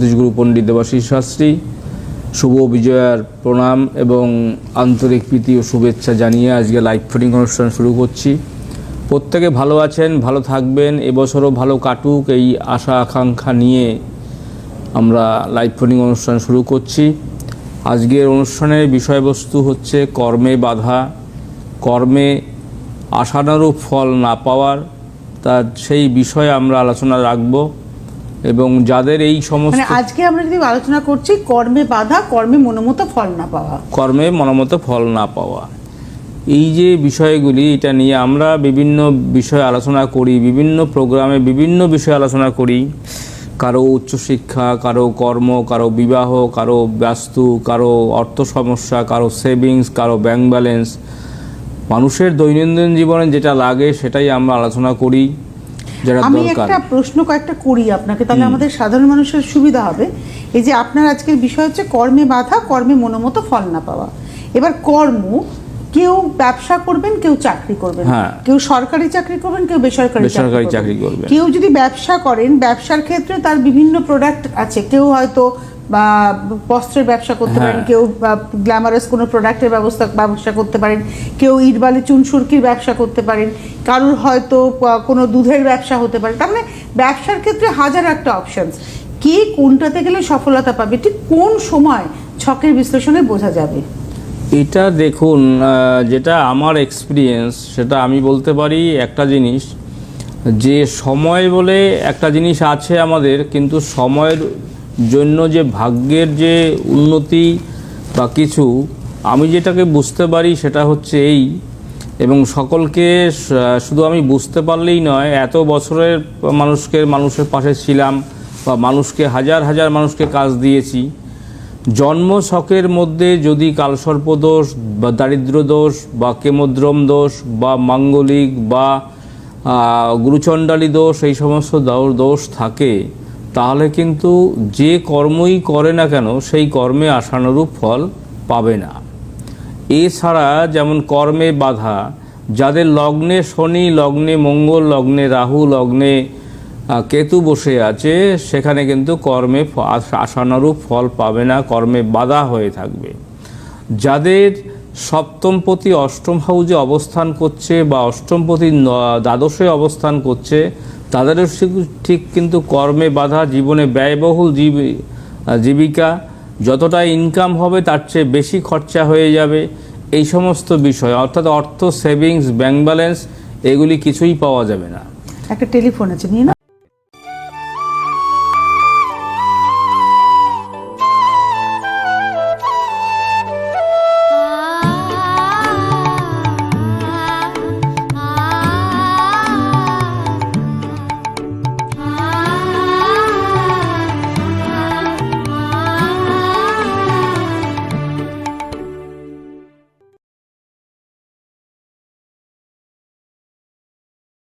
সতীশগুরু পণ্ডিত দেবাশিস শাস্ত্রী, শুভ বিজয়ার প্রণাম এবং আন্তরিক প্রীতি ও শুভেচ্ছা জানিয়ে আজকে লাইভ ফিডিং অনুষ্ঠান শুরু করছি। প্রত্যেকে ভালো আছেন, ভালো থাকবেন, এবছরও ভালো কাটুক এই আশা আকাঙ্ক্ষা নিয়ে আমরা লাইভ ফিডিং অনুষ্ঠান শুরু করছি। আজকের অনুষ্ঠানের বিষয়বস্তু হচ্ছে কর্মে বাধা, কর্মে আশানুরূপ ফল না পাওয়ার। তার সেই বিষয়ে আমরা আলোচনা রাখব। এবং যাদের এই সমস্ত মানে আজকে আমরা যদি আলোচনা করছি কর্মে বাধা কর্মে মনোমতো ফল না পাওয়া। কর্মে মনোমতো ফল না পাওয়া। এই যে বিষয়গুলি এটা নিয়ে আমরা বিভিন্ন বিষয়ে আলোচনা করি বিভিন্ন প্রোগ্রামে বিভিন্ন বিষয়ে আলোচনা করি। কারও উচ্চশিক্ষা কারও কর্ম কারও বিবাহ কারও ব্যস্তু কারও অর্থ সমস্যা কারও সেভিংস কারও ব্যাংক ব্যালেন্স। মানুষের দৈনন্দিন জীবনে যেটা লাগে সেটাই আমরা আলোচনা করি। যেটা আমি একটা প্রশ্ন কয়েকটা করি আপনাকে তাহলে আমাদের সাধারণ মানুষের সুবিধা হবে। এই যে আপনার আজকের বিষয় হচ্ছে কর্মে বাধা কর্মে মনোমতো ফল না পাওয়া। এবার কর্ম কেউ ব্যবসা করবেন কেউ চাকরি করবেন। হ্যাঁ। কেউ সরকারি চাকরি করবেন কেউ বেসরকারি চাকরি। করবেন। কেউ যদি ব্যবসা করেন ব্যবসার ক্ষেত্রে তার বিভিন্ন প্রোডাক্ট আছে। কেউ হয়তো বা বস্ত্রের ব্যবসা করতে হ্যাঁ। পারেন কেউ গ্ল্যামারাস কোনো প্রোডাক্টের ব্যবস্থা ব্যবসা করতে পারেন কেউ ইট বালি চুন সুরকির ব্যবসা করতে পারেন কারোর হয়তো কোনো দুধের ব্যবসা হতে পারে। তার মানে ব্যবসার ক্ষেত্রে হাজার একটা অপশনস কে কোনটাতে গেলে সফলতা পাবে ঠিক কোন সময় ছকের বিশ্লেষণে বোঝা যাবে? এটা দেখুন যেটা আমার এক্সপিরিয়েন্স সেটা আমি বলতে পারি একটা জিনিস যে সময় বলে একটা জিনিস আছে আমাদের কিন্তু সময়ের জন্য যে ভাগ্যের যে উন্নতি বা কিছু, আমি যেটাকে বুঝতে পারি সেটা হচ্ছে এই। এবং সকলকে শুধু আমি বুঝতে পারলেই নয়, এত বছরের মানুষকে, মানুষের পাশে ছিলাম বা মানুষকে, হাজার হাজার মানুষকে কাজ দিয়েছি। জন্ম শখের মধ্যে যদি কালসর্প দোষ বা দারিদ্র দোষ বা কেমদ্রম দোষ বা মাঙ্গলিক বা গুরুচণ্ডালী দোষ, এই সমস্ত দোষ থাকে তাহলে কিন্তু যে কর্মই করে না কেন, সেই কর্মে আশানুরূপ ফল পাবে না। এছাড়া যেমন কর্মে বাধা, যাদের লগ্নে শনি, লগ্নে মঙ্গল, লগ্নে রাহু, লগ্নে কেতু বসে আছে, সেখানে কিন্তু কর্মে আশানুরূপ ফল পাবে না, কর্মে বাধা হয়ে থাকবে। যাদের সপ্তমপতি অষ্টম হাউজে অবস্থান করছে বা অষ্টমপতি দ্বাদশে অবস্থান করছে তাদেরও ঠিক- কিন্তু কর্মে বাধা, জীবনে ব্যয়বহুল জীবী জীবিকা যতটা ইনকাম হবে তার চেয়ে বেশি খরচা হয়ে যাবে। এই সমস্ত বিষয়, অর্থাৎ অর্থ সেভিংস ব্যাংক ব্যালেন্স এগুলি কিছুই পাওয়া যাবে না। একটা টেলিফোন আছে, নিয়ে